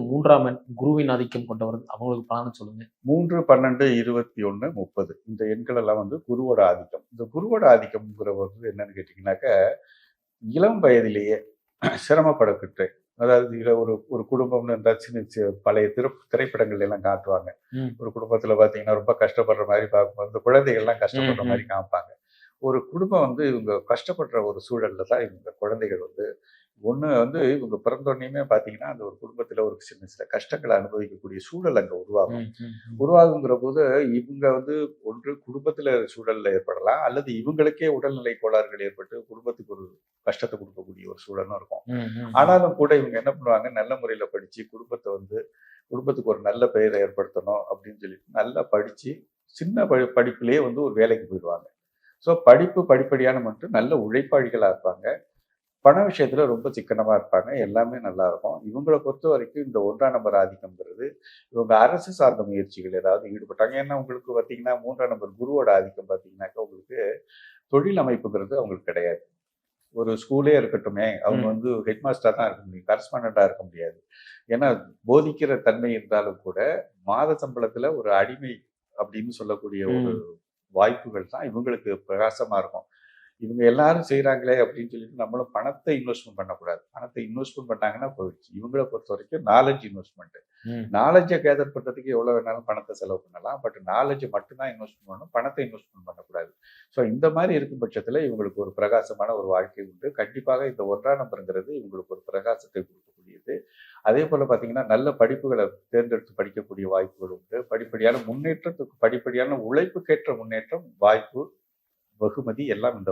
மூன்றாம் எண் குருவின் ஆதிக்கம் கொண்டவர் அவங்களுக்கு பலனை சொல்லுங்க. மூன்று பன்னெண்டு இருபத்தி ஒன்று முப்பது. இந்த எண்கள் எல்லாம் வந்து குருவோட ஆதிக்கம். இந்த குருவோட ஆதிக்கம்ங்கிற வந்து என்னன்னு கேட்டிங்கனாக்க இளம் வயதிலேயே சிரமப்படக்கிட்டு அதாவது இதில் ஒரு ஒரு குடும்பம்னு இருந்தால் சின்ன பழைய திரு திரைப்படங்கள் எல்லாம் காட்டுவாங்க. ஒரு குடும்பத்தில் பார்த்தீங்கன்னா ரொம்ப கஷ்டப்படுற மாதிரி பார்க்கும்போது இந்த குழந்தைகள்லாம் கஷ்டப்படுற. மாதிரி காமிப்பாங்க. ஒரு குடும்பம் வந்து இவங்க கஷ்டப்படுற ஒரு சூழல்ல தான் இவங்க குழந்தைகள் வந்து ஒன்று வந்து இவங்க பிறந்தோடனேயுமே பார்த்தீங்கன்னா அந்த ஒரு குடும்பத்தில் ஒரு சின்ன சில கஷ்டங்களை அனுபவிக்கக்கூடிய சூழல் அங்கே உருவாகும். உருவாகுங்கிற போது இவங்க வந்து ஒன்று குடும்பத்துல சூழல்ல ஏற்படலாம் அல்லது இவங்களுக்கே உடல்நிலை கோளாறுகள் ஏற்பட்டு குடும்பத்துக்கு ஒரு கஷ்டத்தை கொடுக்கக்கூடிய ஒரு சூழலும் இருக்கும். ஆனாலும் கூட இவங்க என்ன பண்ணுவாங்க நல்ல முறையில படிச்சு குடும்பத்தை வந்து குடும்பத்துக்கு ஒரு நல்ல பெயரை ஏற்படுத்தணும் அப்படின்னு சொல்லிட்டு நல்லா படிச்சு சின்ன படி படிப்புலயே வந்து ஒரு வேலைக்கு போயிடுவாங்க ஸோ படிப்பு படிப்படியான மட்டும் நல்ல உழைப்பாளிகளா இருப்பாங்க பண விஷயத்துல ரொம்ப சிக்கனமா இருப்பாங்க. எல்லாமே நல்லா இருக்கும். இவங்களை பொறுத்த வரைக்கும் இந்த ஒன்றாம் நம்பர் ஆதிக்கம்ங்கிறது இவங்க அரசு சார்ந்த முயற்சிகள் ஏதாவது ஈடுபட்டாங்க. ஏன்னா உங்களுக்கு பார்த்தீங்கன்னா மூன்றாம் நம்பர் குருவோட ஆதிக்கம் பார்த்தீங்கன்னாக்கா உங்களுக்கு தொழில் அமைப்புங்கிறது அவங்களுக்கு கிடையாது. ஒரு ஸ்கூலே இருக்கட்டுமே அவங்க. வந்து ஹெட் மாஸ்டர் தான் இருக்க முடியும். கரஸ்பாண்டா இருக்க முடியாது. ஏன்னா போதிக்கிற தன்மை இருந்தாலும் கூட மாத சம்பளத்துல ஒரு அடிமை அப்படின்னு சொல்லக்கூடிய ஒரு வாய்ப்புகள் தான் இவங்களுக்கு பிரகாசமா இருக்கும். இவங்க எல்லாரும் செய்றாங்களே அப்படின்னு சொல்லிட்டு நம்மளும் பணத்தை இன்வெஸ்ட்மெண்ட் பண்ணக்கூடாது. பணத்தை இன்வெஸ்ட்மெண்ட் பண்ணாங்கன்னா போயிடுச்சு. இவங்கள பொறுத்த வரைக்கும் நாலேஜ் இன்வெஸ்ட்மெண்ட். நாலேஜை கேதர் பண்றதுக்கு எவ்வளவு வேணாலும் பணத்தை செலவு பண்ணலாம். பட் நாலேஜ் மட்டும்தான் இன்வெஸ்ட்மெண்ட் பண்ணணும். பணத்தை இன்வெஸ்ட்மெண்ட் பண்ணக்கூடாது. ஸோ இந்த மாதிரி இருக்கும் பட்சத்துல இவங்களுக்கு ஒரு பிரகாசமான ஒரு வாழ்க்கை உண்டு. கண்டிப்பாக இந்த ஒன்றாம் நம்பருங்கிறது இவங்களுக்கு ஒரு பிரகாசத்தை கொடுக்கக்கூடியது. அதே போல பாத்தீங்கன்னா நல்ல படிப்புகளை தேர்ந்தெடுத்து படிக்கக்கூடிய வாய்ப்புகள் உண்டு. படிப்படியான முன்னேற்றத்துக்கு படிப்படியான உழைப்புக்கேற்ற முன்னேற்றம் வாய்ப்பு வெகுமதி எல்லாம் இந்த